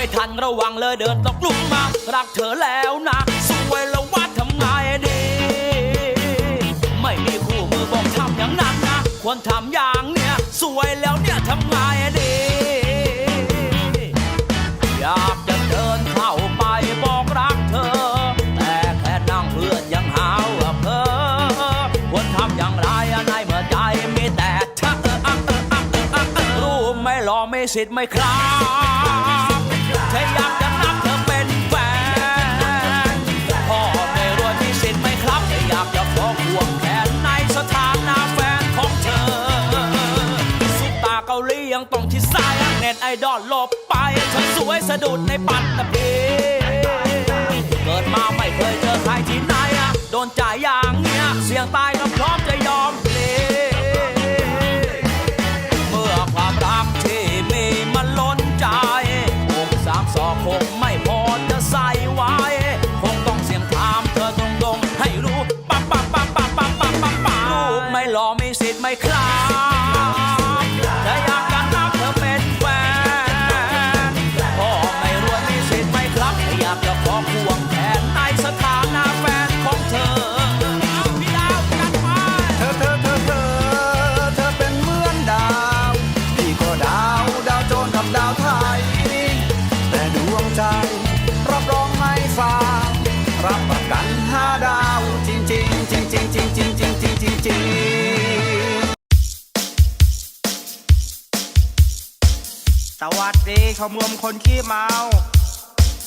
ไม่ทันระวังเลยเดินตกหลุมมา รักเธอแล้วนะสวยแล้วว่าทำไงดี ไม่มีคู่มือบอกทำอย่างนั้นนะ ควรทำอย่างเนี้ยสวยแล้วเนี่ยทำไงดี อยากจะเดินเข้าไปบอกรักเธอ แต่แค่นั่งเพื่อนยังหาว่าเพ้อควรทำอย่างไรในเมื่อใจมีแต่เธอรู้ไหม่อไม่สิทธิ์ไม่ครับ เธออยากจะนับเธอเป็นแฟนพ่อไม่รวยมีสิทธิ์ไหมครับเธออยากจะของห่วงแทนในสถานะแฟนของเธอ สุดตาเกาหลียังต้องชิดซ้ายเน็ตไอดอลหลบไปเธอสวยสะดุดในปัตตภี ลูกไม่รอมีสิทธิ์ไหม่ครับถ้าอยากจะนับเธอเป็นแฟนพ่อไม่รวยมีสิทธิ์ไหมครับถ้าอยากจะขอควงแขนในสถานะแฟนของเธอพี่ดาวกันไปเธอเธอเธอเธอเธอเป็นเหมือนดาวพี่ก็ดาวดาวโจรกับดาวไทย แต่ดวงใจรับรองไม่ฟารับประกันห้าดาวจริงจริงจริงจริงจริงจริงจริงจริง สวัสดีขมวมคนขี้เมา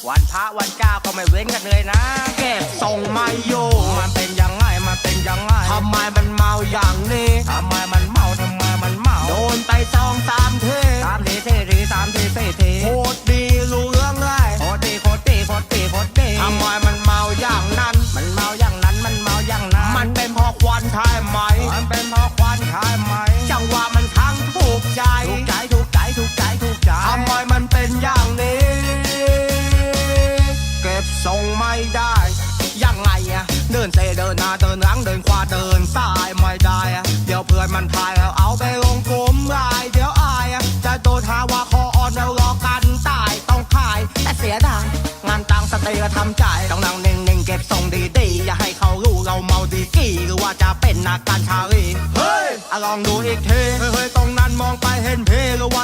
วันพระวันเจ้าก็ไม่เว้นกันเลยนะ เก็บส่งไม่อยู่มันเป็นยังไงมันเป็นยังไงทำไมมันเมาอย่างนี้ทำไมมันเมาทำไมมันเมา โดนไปสองสามเท ทำใจายต้องนั่งเน่งๆเก็บทรงดีๆอย่าให้เขารู้เราเมาดีกี่หรือว่าจะเป็นนักการชาลีเฮ้ยอะลองดูอีกทีเฮ้ยเฮ้ยตรงนั้นมองไปเห็นเพหรือว่า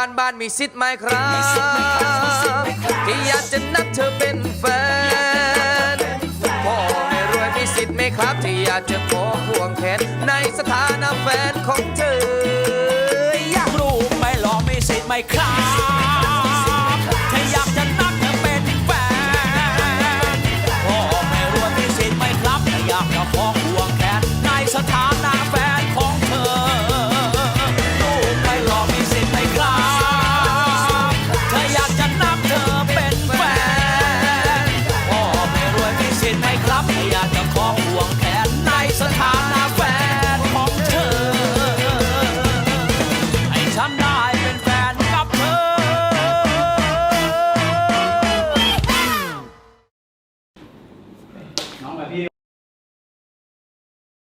บ้านบ้านมีสิทธิ์ไหมครับที่อยากจะนับเธอเป็นแฟนพ่อไม่รวยมีสิทธิ์ไหมครับ ที่อยากจะขอควงแขนในสถานะแฟนของเธออยากรู้ไหม่รอไม่สิทธิ์ไหมครับ